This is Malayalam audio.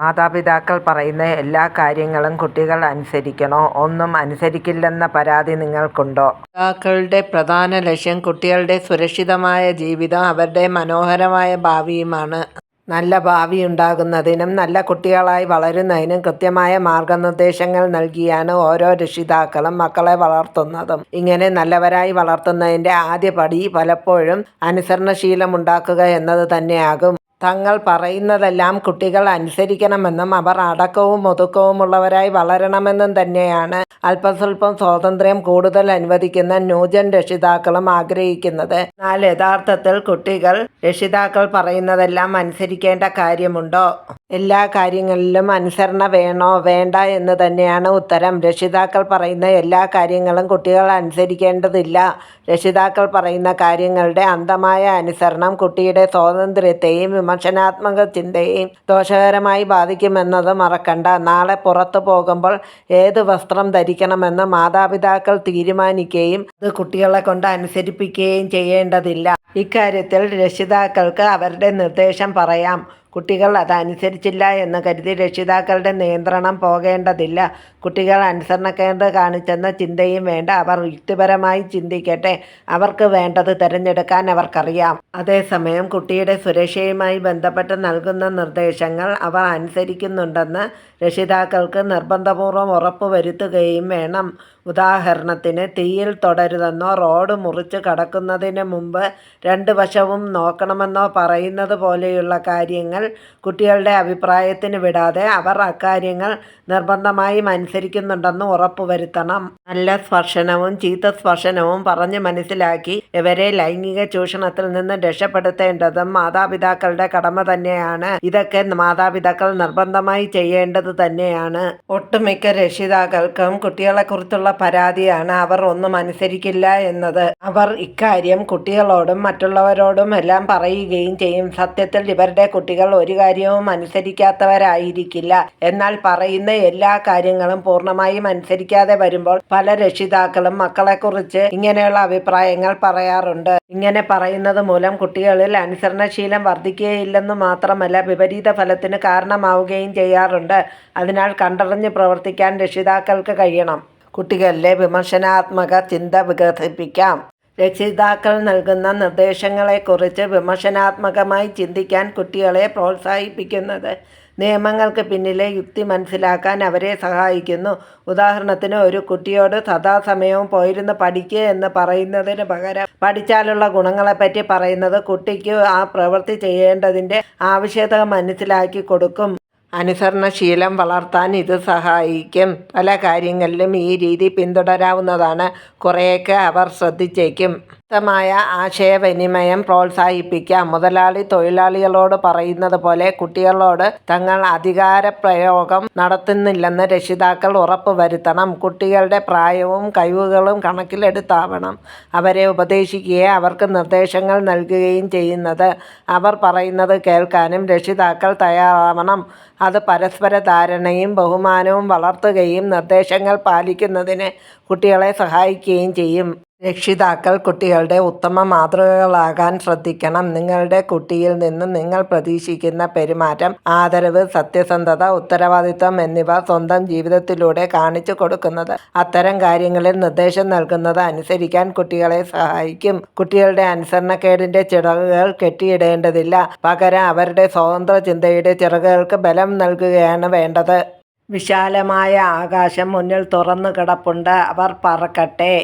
മാതാപിതാക്കൾ പറയുന്ന എല്ലാ കാര്യങ്ങളും കുട്ടികൾ അനുസരിക്കണോ? ഒന്നും അനുസരിക്കില്ലെന്ന പരാതി നിങ്ങൾക്കുണ്ടോ? മാതാക്കളുടെ പ്രധാന ലക്ഷ്യം കുട്ടികളുടെ സുരക്ഷിതമായ ജീവിതം അവരുടെ മനോഹരമായ ഭാവിയുമാണ്. നല്ല ഭാവി ഉണ്ടാകുന്നതിനും നല്ല കുട്ടികളായി വളരുന്നതിനും കൃത്യമായ മാർഗനിർദ്ദേശങ്ങൾ നൽകിയാണ് ഓരോ രക്ഷിതാക്കളും മക്കളെ വളർത്തുന്നതും. ഇങ്ങനെ നല്ലവരായി വളർത്തുന്നതിന്റെ ആദ്യപടി പലപ്പോഴും അനുസരണശീലമുണ്ടാക്കുക എന്നത് തന്നെയാകും. തങ്ങൾ പറയുന്നതെല്ലാം കുട്ടികൾ അനുസരിക്കണമെന്നും അവർ അടക്കവും ഒതുക്കവുമുള്ളവരായി വളരണമെന്നും തന്നെയാണ് അല്പസ്വല്പം സ്വാതന്ത്ര്യം കൂടുതൽ അനുവദിക്കുന്ന ന്യൂജൻ രക്ഷിതാക്കളും ആഗ്രഹിക്കുന്നത്. എന്നാൽ യഥാർത്ഥത്തിൽ കുട്ടികൾ രക്ഷിതാക്കൾ പറയുന്നതെല്ലാം അനുസരിക്കേണ്ട കാര്യമുണ്ടോ? എല്ലാ കാര്യങ്ങളിലും അനുസരണ വേണോ? വേണ്ട എന്ന് തന്നെയാണ് ഉത്തരം. രക്ഷിതാക്കൾ പറയുന്ന എല്ലാ കാര്യങ്ങളും കുട്ടികൾ അനുസരിക്കേണ്ടതില്ല. രക്ഷിതാക്കൾ പറയുന്ന കാര്യങ്ങളുടെ അന്ധമായ അനുസരണം കുട്ടിയുടെ സ്വാതന്ത്ര്യത്തെയും വിമർശനാത്മക ചിന്തയെയും ദോഷകരമായി ബാധിക്കുമെന്നത് മറക്കണ്ട. നാളെ പുറത്തു പോകുമ്പോൾ ഏത് വസ്ത്രം ധരിക്കണമെന്ന് മാതാപിതാക്കൾ തീരുമാനിക്കുകയും അത് കുട്ടികളെ കൊണ്ട് അനുസരിപ്പിക്കുകയും ചെയ്യേണ്ടതില്ല. ഇക്കാര്യത്തിൽ രക്ഷിതാക്കൾക്ക് അവരുടെ നിർദ്ദേശം പറയാം. കുട്ടികൾ അതനുസരിച്ചില്ല എന്ന് കരുതി രക്ഷിതാക്കളുടെ നിയന്ത്രണം പോകേണ്ടതില്ല. കുട്ടികൾ അനുസരണക്കേട് കാണിച്ചെന്ന ചിന്തയും വേണ്ട. അവർ യുക്തിപരമായി ചിന്തിക്കട്ടെ. അവർക്ക് വേണ്ടത് തിരഞ്ഞെടുക്കാൻ അവർക്കറിയാം. അതേസമയം കുട്ടിയുടെ സുരക്ഷയുമായി ബന്ധപ്പെട്ട് നൽകുന്ന നിർദ്ദേശങ്ങൾ അവർ അനുസരിക്കുന്നുണ്ടെന്ന് രക്ഷിതാക്കൾക്ക് നിർബന്ധപൂർവം ഉറപ്പുവരുത്തുകയും വേണം. ഉദാഹരണത്തിന് തീയിൽ തൊടരുതെന്നോ റോഡ് മുറിച്ച് കടക്കുന്നതിന് മുമ്പ് രണ്ട് വശവും നോക്കണമെന്നോ പറയുന്നത് പോലെയുള്ള കാര്യങ്ങൾ കുട്ടികളുടെ അഭിപ്രായത്തിന് വിടാതെ അവർ അക്കാര്യങ്ങൾ നിർബന്ധമായും അനുസരിക്കുന്നുണ്ടെന്ന് ഉറപ്പുവരുത്തണം. നല്ല സ്പർശനവും ചീത്ത സ്പർശനവും പറഞ്ഞ് മനസ്സിലാക്കി ഇവരെ ലൈംഗിക ചൂഷണത്തിൽ നിന്ന് രക്ഷപ്പെടുത്തേണ്ടതും മാതാപിതാക്കളുടെ കടമ തന്നെയാണ്. ഇതൊക്കെ മാതാപിതാക്കൾ നിർബന്ധമായി ചെയ്യേണ്ടത് തന്നെയാണ്. ഒട്ടുമിക്ക രക്ഷിതാക്കൾക്കും കുട്ടികളെക്കുറിച്ചുള്ള പരാതിയാണ് അവർ ഒന്നും അനുസരിക്കില്ല എന്നത്. അവർ ഇക്കാര്യം കുട്ടികളോടും മറ്റുള്ളവരോടും എല്ലാം പറയുകയും ചെയ്യും. സത്യത്തിൽ ഇവരുടെ കുട്ടികൾ ഒരു കാര്യവും അനുസരിക്കാത്തവരായിരിക്കില്ല. എന്നാൽ പറയുന്ന എല്ലാ കാര്യങ്ങളും പൂർണമായും അനുസരിക്കാതെ വരുമ്പോൾ പല രക്ഷിതാക്കളും മക്കളെക്കുറിച്ച് ഇങ്ങനെയുള്ള അഭിപ്രായങ്ങൾ പറയാറുണ്ട്. ഇങ്ങനെ പറയുന്നത് മൂലം കുട്ടികളിൽ അനുസരണശീലം വർദ്ധിക്കുകയില്ലെന്ന് മാത്രമല്ല വിപരീത ഫലത്തിന് കാരണമാവുകയും ചെയ്യാറുണ്ട്. അതിനാൽ കണ്ടറിഞ്ഞ് പ്രവർത്തിക്കാൻ രക്ഷിതാക്കൾക്ക് കഴിയണം. കുട്ടികളിലെ വിമർശനാത്മക ചിന്ത വികസിപ്പിക്കാം. രക്ഷിതാക്കൾ നൽകുന്ന നിർദ്ദേശങ്ങളെക്കുറിച്ച് വിമർശനാത്മകമായി ചിന്തിക്കാൻ കുട്ടികളെ പ്രോത്സാഹിപ്പിക്കുന്നത് നിയമങ്ങൾക്ക് പിന്നിലെ യുക്തി മനസ്സിലാക്കാൻ അവരെ സഹായിക്കുന്നു. ഉദാഹരണത്തിന് ഒരു കുട്ടിയോട് സദാസമയവും പോയിരുന്ന് പഠിക്കുക എന്ന് പറയുന്നതിന് പകരം പഠിച്ചാലുള്ള ഗുണങ്ങളെപ്പറ്റി പറയുന്നത് കുട്ടിക്ക് ആ പ്രവൃത്തി ചെയ്യേണ്ടതിന്റെ ആവശ്യകത മനസ്സിലാക്കി കൊടുക്കും. അനുസരണശീലം വളർത്താൻ ഇത് സഹായിക്കും. പല കാര്യങ്ങളിലും ഈ രീതി പിന്തുടരാവുന്നതാണ്. കുറേയൊക്കെ അവർ ശ്രദ്ധിച്ചേക്കും. ശക്തമായ ആശയവിനിമയം പ്രോത്സാഹിപ്പിക്കാം. മുതലാളി തൊഴിലാളികളോട് പറയുന്നത് പോലെ കുട്ടികളോട് തങ്ങൾ അധികാര അധികാരപ്രയോഗം നടത്തുന്നില്ലെന്ന് രക്ഷിതാക്കൾ ഉറപ്പുവരുത്തണം കുട്ടികളുടെ പ്രായവും കഴിവുകളും കണക്കിലെടുത്താവണം. അവരെ ഉപദേശിക്കുകയും അവർക്ക് നിർദ്ദേശങ്ങൾ നൽകുകയും ചെയ്യുന്നത്. അവർ പറയുന്നത് കേൾക്കാനും രക്ഷിതാക്കൾ തയ്യാറാവണം. അത് പരസ്പര ധാരണയും ബഹുമാനവും വളർത്തുകയും നിർദ്ദേശങ്ങൾ പാലിക്കുന്നതിന് കുട്ടികളെ സഹായിക്കുകയും ചെയ്യും. രക്ഷിതാക്കൾ കുട്ടികളുടെ ഉത്തമ മാതൃകകളാകാൻ ശ്രദ്ധിക്കണം. നിങ്ങളുടെ കുട്ടിയിൽ നിന്ന് നിങ്ങൾ പ്രതീക്ഷിക്കുന്ന പെരുമാറ്റം ആദരവ് സത്യസന്ധത ഉത്തരവാദിത്വം എന്നിവ സ്വന്തം ജീവിതത്തിലൂടെ കാണിച്ചു കൊടുക്കുന്നത്. അത്തരം കാര്യങ്ങളിൽ നിർദ്ദേശം നൽകുന്നത് അനുസരിക്കാൻ കുട്ടികളെ സഹായിക്കും. കുട്ടികളുടെ അനുസരണക്കേടിന്റെ ചിറകുകൾ കെട്ടിയിടേണ്ടതില്ല. പകരം അവരുടെ സ്വതന്ത്ര ചിന്തയുടെ ചിറകുകൾക്ക് ബലം നൽകുകയാണ് വേണ്ടത്. വിശാലമായ ആകാശം മുന്നിൽ തുറന്നു കിടപ്പുണ്ട്. അവർ പറക്കട്ടെ.